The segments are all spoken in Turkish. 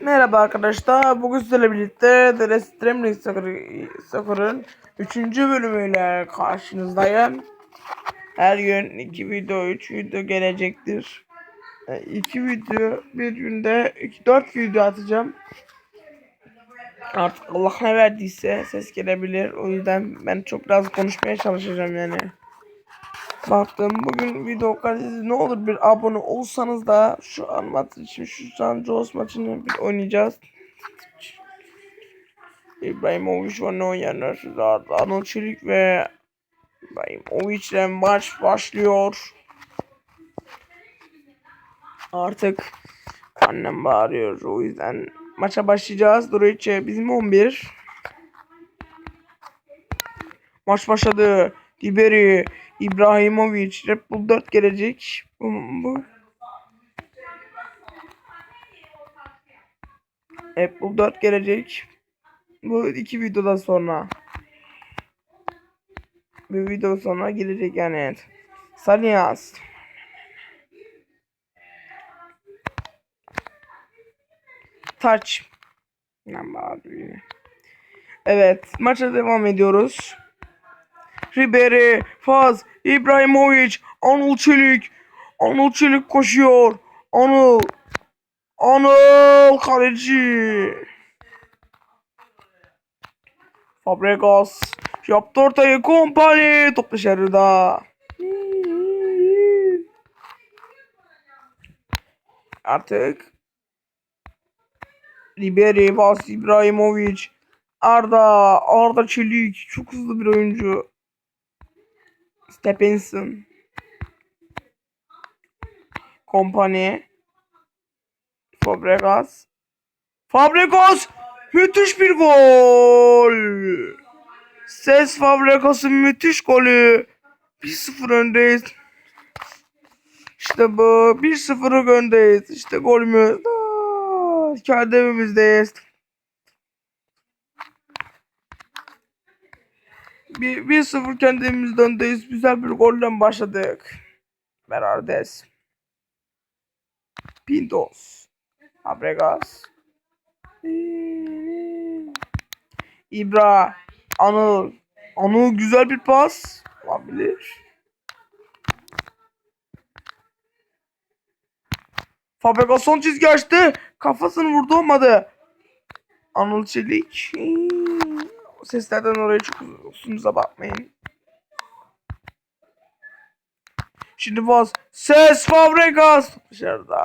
Merhaba arkadaşlar. Bugün sizlerle birlikte The Streaming Soccer'ın 3. bölümüyle karşınızdayım. Her gün 2 video, 3 video gelecektir. 2 video, bir günde 4 video atacağım. Artık Allah ne verdiyse ses gelebilir. O yüzden ben çok biraz konuşmaya çalışacağım yani. Baktım bugün video kalitesi ne olur bir abone olsanız da şu an maç için şu San Jose maçını bir oynayacağız. İbrahimovic var ne oynayanlar? Arnold Çelik ve İbrahimovic ile maç başlıyor. Artık annem bağırıyor o yüzden maça başlayacağız. Durice bizim 11. Maç başladı. Ribery, İbrahimovic, Red Bull 4 gelecek. Bu, bu. Red Bull 4 gelecek. Bu iki videodan sonra. Bir video sonra gelecek yani. Evet. Salinas. Touch. Evet, maça devam ediyoruz. Ribery, Faz, İbrahimovic, Anıl Çelik. Anıl Çelik koşuyor. Anıl. Anıl kaleci. Fabregas yaptı ortayı kompani. Top dışarıda. Artık Ribery, Faz, İbrahimovic, Arda, Arda Çelik çok hızlı bir oyuncu. Stephenson. Kompany. Fabregas. Fabregas! Müthiş bir gol! Ses Fabregas'ın müthiş golü. 1-0 öndeyiz. İşte bu. 1-0'ı öndeyiz. İşte golümüz. Kendi evimizdeyiz. Bir, bir sıfır kendimiz öndeyiz. Güzel bir golle başladık. Berardes. Pintos. Fabregas. İbra. Anıl. Anıl güzel bir pas. Olabilir. Fabregas son çizgi açtı. Kafasını vurdu olmadı. Anıl Çelik. Seslerden oraya çok kusurumuza bakmayın. Şimdi Vaz. Ses Fabregas. Dışarıda.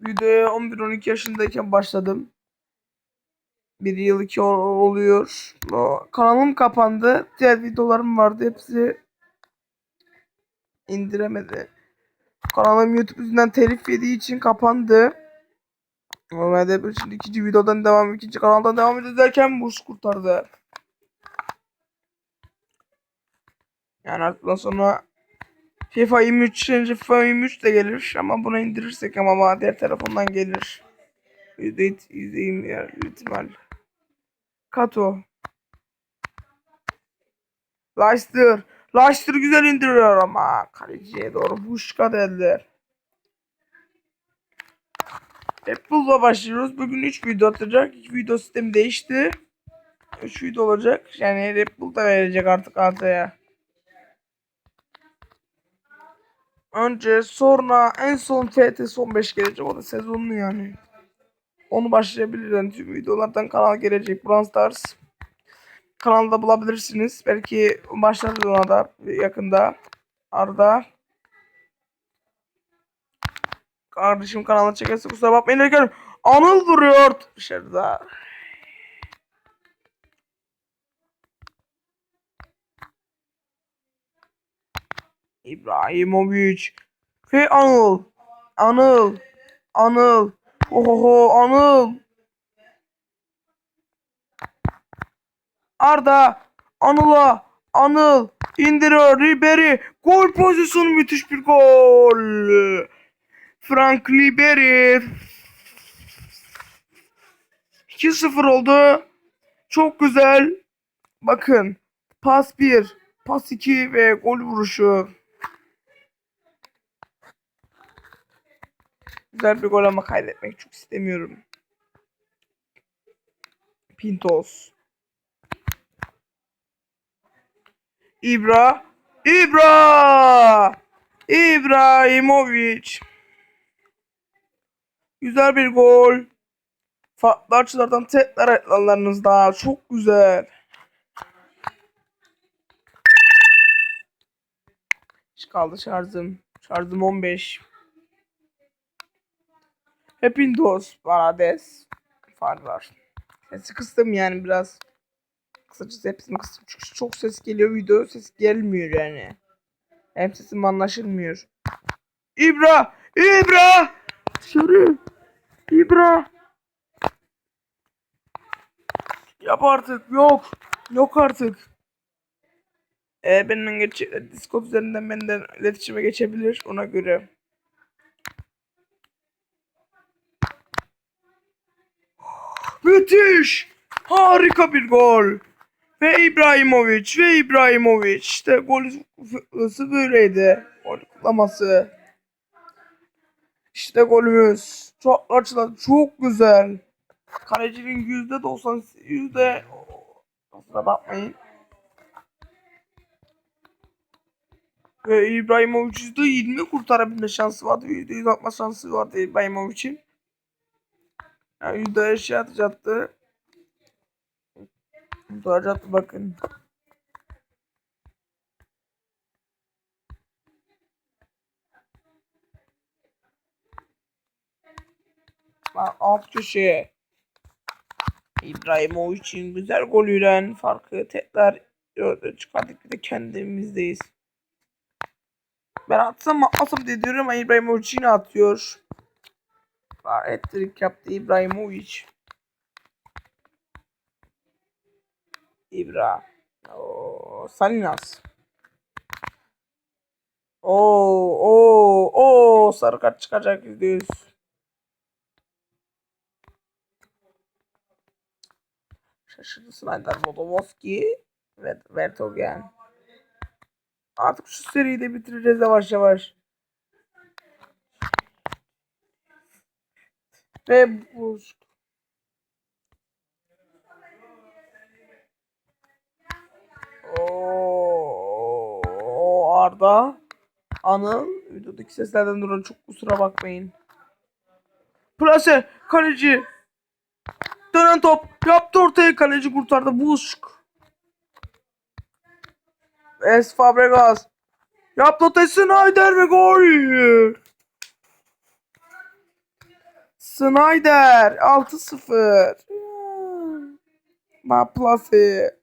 Videoya 11-12 yaşındayken başladım. Bir yıl iki oluyor. O, kanalım kapandı. Diğer videolarım vardı. Hepsi indiremedi. Kanalım YouTube yüzünden telif yediği için kapandı. Normalde bir şimdi ikinci videodan devam, ikinci kanaldan devam ederken burs kurtardı. Yani artık sonra FIFA 23, FIFA 23 de gelir ama buna indirirsek ama diğer telefondan gelir. %20 %20 ihtimal. Kato. Leicester. Leicester güzel indiriyor ama kaleciye doğru buşka derler. Apple'la başlıyoruz. Bugün 3 video atacak. 2 video sistemi değişti. 3 video olacak. Yani Apple da verecek artık altaya. Önce sonra en son FT 15 gelecek. O da sezonlu yani. Onu başlayabilir. Yani tüm videolardan kanal gelecek. Brawl Stars. Kanalda bulabilirsiniz. Belki başlarız ona da yakında. Arda. Kardeşim kanalına çekerse kusura bakmayın derken Anıl vuruyor dışarıda. İbrahimovic ve Anıl. Anıl. Anıl. Oho Anıl. Arda. Anıl'a. Anıl. indiriyor Ribery. Gol pozisyonu müthiş bir gol. Frank Ribery 2-0 oldu. Çok güzel. Bakın. Pas 1, pas 2 ve gol vuruşu. Güzel bir gol ama kaybetmek çok istemiyorum. Pintos. İbra. İbra. İbrahimovic. Güzel bir gol. Farklı açılardan tekrar ekranlarınızda. Çok güzel. Kaldı şarjım. Şarjım 15. Hepindos. Varades. Far var. Sesi kıstım yani biraz. Kısacası hepsini kıstım. Çünkü çok ses geliyor. Video ses gelmiyor yani. Hem sesim anlaşılmıyor. İbra! İbra! Dışarı! İbra! Yap artık. Yok. Yok artık. Eğer benimle geç Discord üzerinden benden iletişime geçebilir ona göre. Müthiş! Harika bir gol. Ve İbrahimovic ve İbrahimovic. İşte gol fıkrası böyleydi. Gol kutlaması. İşte golümüz. Açıdan çok güzel. Kalecinin yüzde doksan yüzde kusura bakmayın. Ve İbrahimovic yüzde yirmi kurtarabilme şansı vardı. Yüzde yüz atma şansı vardı İbrahimovic'in. Yani yüzde eşya atacaktı. Duracaktı bakın. Bak alt köşeye. İbrahimovic'in güzel golüyle farkı tekrar çıkardık. Bir de kendimizdeyiz. Ben atsam mı atmasam diye diyorum ama İbrahimovic yine atıyor. Ettirik yaptı İbrahimovic. İbra. Oo, Salinas. Oo, oo, oo, sarı kart çıkacak yüzde yüz. Şaşırdı Snyder, Vodovski ve Vertogen. Artık şu seriyi de bitireceğiz yavaş yavaş. Ve bu Oo, Arda Anıl videodaki seslerden dolayı çok kusura bakmayın. Plase kaleci dönen top yaptı ortaya kaleci kurtardı Busk. Es Fabregas yaptı ortaya Snyder ve gol. Snyder 6-0. Ma Plase.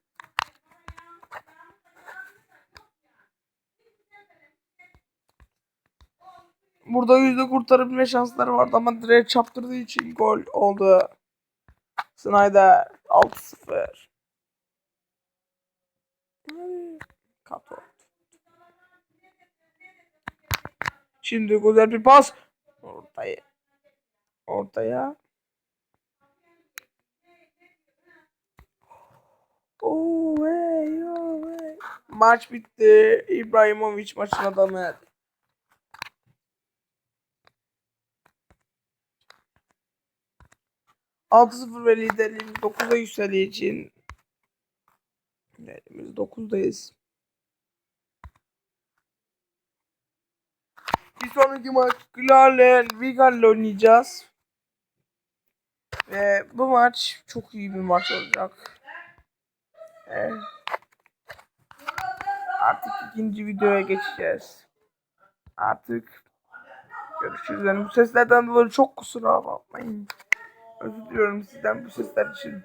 Burada yüzde kurtarabilme şansları vardı ama direkt çaptırdığı için gol oldu. Snyder 6-0. Kato. Şimdi güzel bir pas. Ortaya. Ortaya. Oh, hey, oh, hey. Maç bitti. İbrahimovic maçın adamı. Altı sıfır ve liderliğimiz 9'a yükseliyor için liderliğimiz 9'dayız. Bir sonraki maç Glal'le Vigal'le oynayacağız. Ve bu maç çok iyi bir maç olacak. Ee, artık ikinci videoya geçeceğiz. Artık görüşürüz. Yani bu seslerden dolayı çok kusura bakmayın. Özür diliyorum sizden bu sesler için.